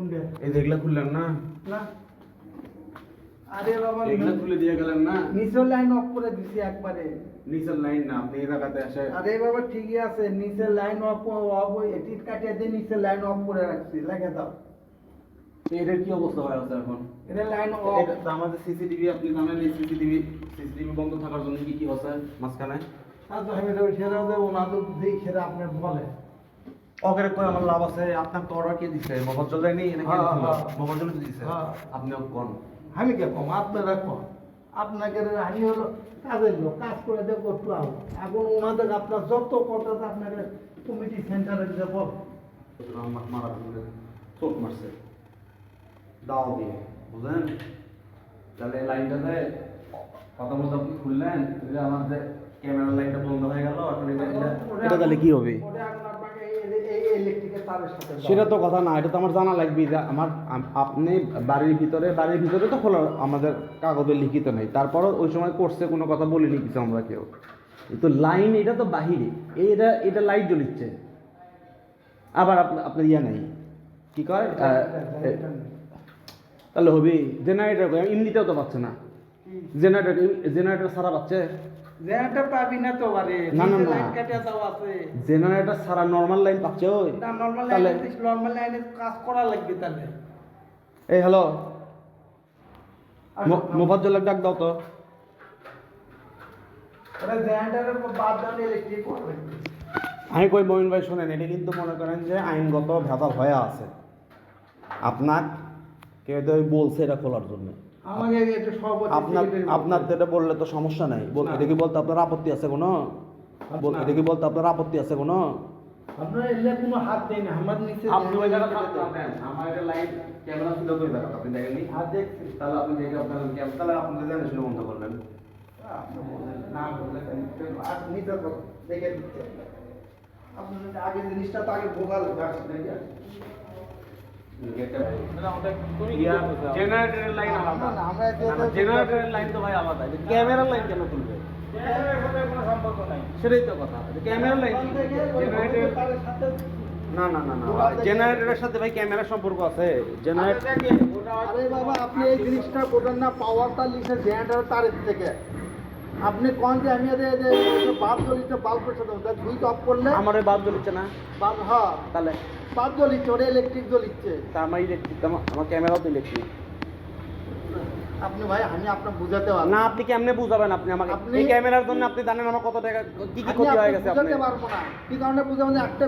কোনটা এই যেগুলা খুললেন না? না। আরে বাবা এগুলা খুলে দিয়ে গেলেন না? নিচের লাইন অফ করে দিছি একবারে। নিচের লাইন না আপনি জায়গাতে এসে আরে বাবা ঠিকই আছে। নিচের লাইন অফ অফ এটি কাটিয়ে দিয়ে নিচের লাইন অফ করে রাখছি। লেগে দাও। এটার কি অবস্থা হয়ে আছে এখন? এটা লাইন অফ তো আমাদের সিসিটিভি আপনি জানেন এই সিসিটিভি সিসিটিভি বন্ধ থাকার জন্য কি কি হচ্ছে মাঝখানে? আর তো আমি তো ছেড়ে দেবো না তো দেখে আপনি বলে। অগের কই আমার লাভ আছে আপনার তো অর্ডার কে দিছে? মফজ্জল হ্যাঁ, হ্যাঁ। মফজ্জল দিছে। হ্যাঁ। আপনি কোন। আমি কে কম? আপনারা কম আপনাকে আমি হলো কাজের লোক কাজ করে করতে হবে এখন ওনাদের আপনার যত কথা আপনাকে কমিটি সেন্টারে বল। মারা করে চোট মারছে। দাও দিয়ে বুঝলেন? তাহলে লাইনটাতে কথা বলতে আপনি খুললেন যে ক্যামেরা লাইনটা বন্ধ হয়ে গেল এখন এটা তাহলে কি হবে ওটা এখন আপনাকে এই- এই ইলেকট্রিকের তারের সাথে দাও। সেটা তো কথা না এটা তো আমার জানা লাগবে যে আমার আপনি বাড়ির ভিতরে বাড়ির ভিতরে তো খোলা আমাদের কাগজে লিখিত নেই। তারপরও ওই সময় করছে কোনো কথা বলিনি কিছু আমরা কেউ। তো লাইন এটা তো বাহিরে। এটা এটা লাইট জ্বলিচ্ছে। আবার আপনা- আপনার ইয়া নেই। কি কয়? তাহলে হবি জেনারেটর এমনিতেও তো পাচ্ছে না। জেনারেটর জেনারেটর সারা পাচ্ছে? জেনারেটর পাবি না তো বারে না, না, না। লাইন কাটিয়ে দাও আছে। জেনারেটর সারা নর্মাল লাইন পাচ্ছে ওই। না নরমাল তাহলে নরমাল লাইনে কাজ করা লাগবে তাহলে। এই হ্যালো মোফাজ্জলের ডাক দাও তো। আমি কই মমিন ভাই শোনেন এটা কিন্তু মনে করেন যে আইনগত ভেজাল হয়ে আছে। আপনার কেউ তো বলছে এটা খোলার জন্য। আমাকে একটু সভাপতি আপনার আপনার তো এটা বললে তো সমস্যা নাই। বল না। এটা কি বলতে আপনার আপত্তি আছে কোনো? বল। এটা কি বলতে আপনার আপত্তি আছে কোনো? আপনার এলে কোনো হাত দেয় না। আমার নিচে আপনি ওই জায়গা থাকতেন আমার এটা লাইন ক্যামেরা ছিল ওই জায়গা আপনি হাত দেখছি। তাহলে আপনি দেখে আপনার ক্যামেরা তাহলে আপনি জানেন শুনে বন্ধ করলেন। আপনি বললেন, না আর দেখে আপনার আগে জিনিসটা তো আগে দেখে জেনারেটরের লাইন আলাদা। না, না, আমরা এতে- জেনারেটরের লাইন তো ভাই আলাদা। ক্যামেরার লাইন কেন খুলবে সেটাই তো কথা। ক্যামেরার লাইন জেনারেটর না না না না জেনারেটরের সাথে ভাই ক্যামেরার সম্পর্ক আছে। জেনারেটর আরে বাবা আপনি এই জিনিসটা বোঝেন না পাওয়ারটা লিখে জেনারেটর তারের থেকে। আপনি কোন যে আমি যে বাল্ব জ্বলিতে পয়সা সাথে ওটা সুইচ অফ করলে? আমার বাদ জ্বলিচ্ছে না। বাদ হ্যাঁ। তাহলে? বাদ জ্বলিচ্ছে ওটা ইলেকট্রিক জ্বলিচ্ছে তা আমার ইলেকট্রিক আমার ক্যামেরাও তো ইলেকট্রিক আপনি ভাই আমি আপনার বুঝাতে পারব না। আপনি কেমনে বুঝাবেন আপনি আমাকে? এই ক্যামেরার জন্য আপনি জানেন আমার কত টাকা কি কি ক্ষতি হয়ে গেছে আপনি বুঝাতে পারব না। কি কারণে বুঝাবেন একটা